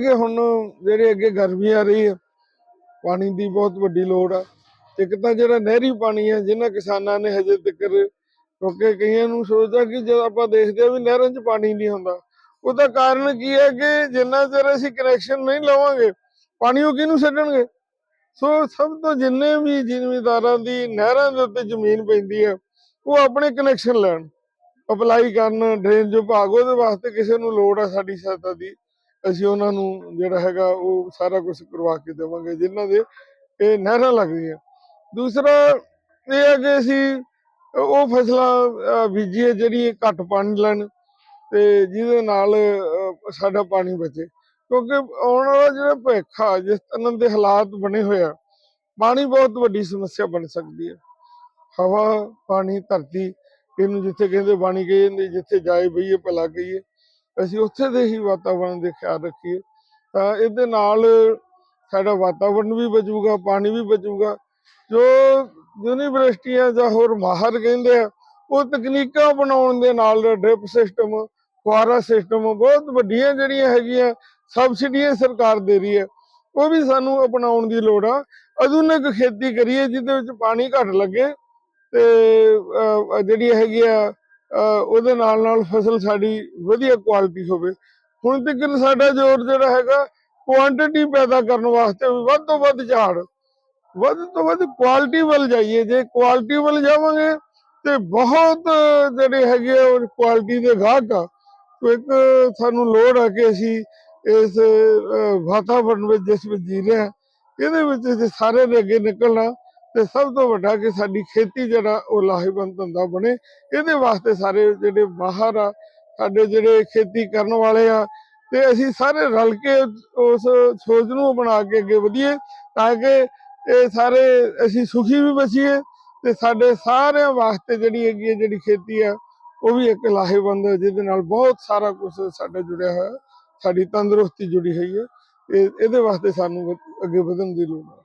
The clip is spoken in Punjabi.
ਕਿ ਹੁਣ ਜਿਹੜੇ ਅੱਗੇ ਗਰਮੀ ਆ ਰਹੀ ਹੈ ਪਾਣੀ ਦੀ ਬਹੁਤ ਵੱਡੀ ਲੋੜ ਆ। ਇੱਕ ਤਾਂ ਜਿਹੜਾ ਨਹਿਰੀ ਪਾਣੀ ਹੈ ਜਿਹਨਾਂ ਕਿਸਾਨਾਂ ਨੇ ਹਜੇ ਤੱਕ ਕਿਉਂਕਿ ਕਈਆਂ ਨੂੰ ਸੋਚਦਾ ਕਿ ਜਦੋਂ ਆਪਾਂ ਦੇਖਦੇ ਆ ਵੀ ਨਹਿਰਾਂ 'ਚ ਪਾਣੀ ਨਹੀਂ ਹੁੰਦਾ, ਉਹਦਾ ਕਾਰਨ ਕੀ ਹੈ ਕਿ ਜਿੰਨਾ ਚਿਰ ਅਸੀਂ ਕਨੈਕਸ਼ਨ ਨਹੀਂ ਲਵਾਂਗੇ, ਪਾਣੀ ਉਹ ਕਿਹਨੂੰ ਛੱਡਣਗੇ? ਸੋ ਸਭ ਤੋਂ ਜਿੰਨੇ ਵੀ ਜ਼ਿਮੀਂਦਾਰਾਂ ਦੀ ਨਹਿਰਾਂ ਦੇ ਉੱਤੇ ਜ਼ਮੀਨ ਪੈਂਦੀ ਹੈ ਉਹ ਆਪਣੇ ਕਨੈਕਸ਼ਨ ਲੈਣ, ਅਪਲਾਈ ਕਰਨ, ਡਰੇਨ ਵਿਭਾਗ ਉਹਦੇ ਵਾਸਤੇ ਕਿਸੇ ਨੂੰ ਲੋੜ ਆ ਸਾਡੀ ਸਹਾਇਤਾ ਦੀ। ਅਸੀਂ ਉਹਨਾਂ ਨੂੰ ਜਿਹੜਾ ਹੈਗਾ ਉਹ ਸਾਰਾ ਕੁਝ ਕਰਵਾ ਕੇ ਦੇਵਾਂਗੇ, ਜਿਨ੍ਹਾਂ ਦੇ ਇਹ ਨਹਿਰਾਂ ਲੱਗਦੀਆਂ। ਦੂਸਰਾ ਇਹ ਹੈ ਕਿ ਅਸੀਂ ਉਹ ਫਸਲਾਂ ਬੀਜੀਏ ਜਿਹੜੀ ਘੱਟ ਪਾਣੀ ਲੈਣ ਤੇ ਜਿਹਦੇ ਨਾਲ ਸਾਡਾ ਪਾਣੀ ਬਚੇ। ਕਿਉਂਕਿ ਆਉਣ ਵਾਲਾ ਜਿਹੜਾ ਭਵਿੱਖ ਆ, ਜਿਸ ਤਰ੍ਹਾਂ ਦੇ ਹਾਲਾਤ ਬਣੇ ਹੋਏ ਆ, ਪਾਣੀ ਬਹੁਤ ਵੱਡੀ ਸਮੱਸਿਆ ਬਣ ਸਕਦੀ ਹੈ। ਹਵਾ, ਪਾਣੀ, ਧਰਤੀ, ਇਹਨੂੰ ਜਿੱਥੇ ਕਹਿੰਦੇ, ਬਾਣੀ ਕਹੀ ਜਾਂਦੀ ਜਿੱਥੇ ਜਾਏ ਬਈਏ, ਭਲਾ ਕਹੀਏ। ਅਸੀਂ ਉੱਥੇ ਦੇ ਹੀ ਵਾਤਾਵਰਣ ਦੇ ਖਿਆਲ ਰੱਖੀਏ। ਤਾਂ ਇਹਦੇ ਨਾਲ ਸਾਡਾ ਵਾਤਾਵਰਣ ਵੀ ਬਚੂਗਾ, ਪਾਣੀ ਵੀ ਬਚੂਗਾ। ਜੋ ਯੂਨੀਵਰਸਿਟੀਆਂ ਜਾਂ ਹੋਰ ਮਾਹਰ ਕਹਿੰਦੇ ਆ, ਉਹ ਤਕਨੀਕਾਂ ਬਣਾਉਣ ਦੇ ਨਾਲ ਡ੍ਰਿਪ ਸਿਸਟਮ ਫੁਆਰਾ ਸਿਸਟਮ ਬਹੁਤ ਵੱਡੀਆਂ ਜਿਹੜੀਆਂ ਹੈਗੀਆਂ, ਸਬਸਿਡੀਆਂ ਸਰਕਾਰ ਦੇ ਰਹੀ ਹੈ। ਉਹ ਵੀ ਸਾਨੂੰ ਅਪਣਾਉਣ ਦੀ ਲੋੜ ਆ। ਆਧੁਨਿਕ ਖੇਤੀ ਕਰੀਏ, ਜਿਹਦੇ ਵਿੱਚ ਪਾਣੀ ਘੱਟ ਲੱਗੇ ਤੇ ਜਿਹੜੀ ਹੈਗੀ ਆ ਉਹਦੇ ਨਾਲ ਨਾਲ ਫਸਲ ਸਾਡੀ ਵਧੀਆ ਕੁਆਲਿਟੀ ਹੋਵੇ। ਹੁਣ ਤੱਕ ਸਾਡਾ ਜ਼ੋਰ ਜਿਹੜਾ ਹੈਗਾ ਕੁਆਂਟੀਟੀ ਪੈਦਾ ਕਰਨ ਵਾਸਤੇ ਵੀ ਵੱਧ ਤੋਂ ਵੱਧ ਝਾੜ ਵੱਧ ਤੋਂ ਵੱਧ ਕੁਆਲਿਟੀ ਵੱਲ ਜਾਈਏ। ਜੇ ਕੁਆਲਿਟੀ ਵੱਲ ਜਾਵਾਂਗੇ ਤੇ ਬਹੁਤ ਜਿਹੜੇ ਹੈਗੇ ਆ ਉਹ ਕੁਆਲਿਟੀ ਦੇ ਗਾਹਕ ਆ। ਤੋ ਇੱਕ ਸਾਨੂੰ ਲੋੜ ਆ ਕਿ ਅਸੀਂ ਇਸ ਅਹ, ਵਾਤਾਵਰਣ ਵਿੱਚ ਜਿਸ ਵਿੱਚ ਜੀ ਰਹੇ ਹਾਂ ਇਹਦੇ ਵਿੱਚ ਜੇ ਸਾਰੇ ਦੇ ਅੱਗੇ ਨਿਕਲਣਾ। ਤੇ ਸਭ ਤੋਂ ਵੱਡਾ ਕਿ ਸਾਡੀ ਖੇਤੀ ਜਿਹੜਾ ਉਹ ਲਾਹੇਵੰਦ ਧੰਦਾ ਬਣੇ। ਇਹਦੇ ਵਾਸਤੇ ਸਾਰੇ ਜਿਹੜੇ ਬਾਹਰ ਆ ਸਾਡੇ ਜਿਹੜੇ ਖੇਤੀ ਕਰਨ ਵਾਲੇ ਆ ਤੇ ਅਸੀਂ ਸਾਰੇ ਰਲ ਕੇ ਉਸ ਸੋਚ ਨੂੰ ਬਣਾ ਕੇ ਅੱਗੇ ਵਧੀਏ ਤਾਂ ਕਿ ਇਹ ਸਾਰੇ ਅਸੀਂ ਸੁਖੀ ਵੀ ਬਚੀਏ ਤੇ ਸਾਡੇ ਸਾਰਿਆਂ ਵਾਸਤੇ ਜਿਹੜੀ ਹੈਗੀ ਹੈ ਜਿਹੜੀ ਖੇਤੀ ਆ ਉਹ ਵੀ ਇੱਕ ਲਾਹੇਵੰਦ ਹੈ, ਜਿਹਦੇ ਨਾਲ ਬਹੁਤ ਸਾਰਾ ਕੁਝ ਸਾਡਾ ਜੁੜਿਆ ਹੋਇਆ ਸਾਡੀ ਤੰਦਰੁਸਤੀ ਜੁੜੀ ਹੋਈ ਹੈ। ਇਹ ਇਹਦੇ ਵਾਸਤੇ ਸਾਨੂੰ ਅੱਗੇ ਵਧਣ ਦੀ ਲੋੜ ਹੈ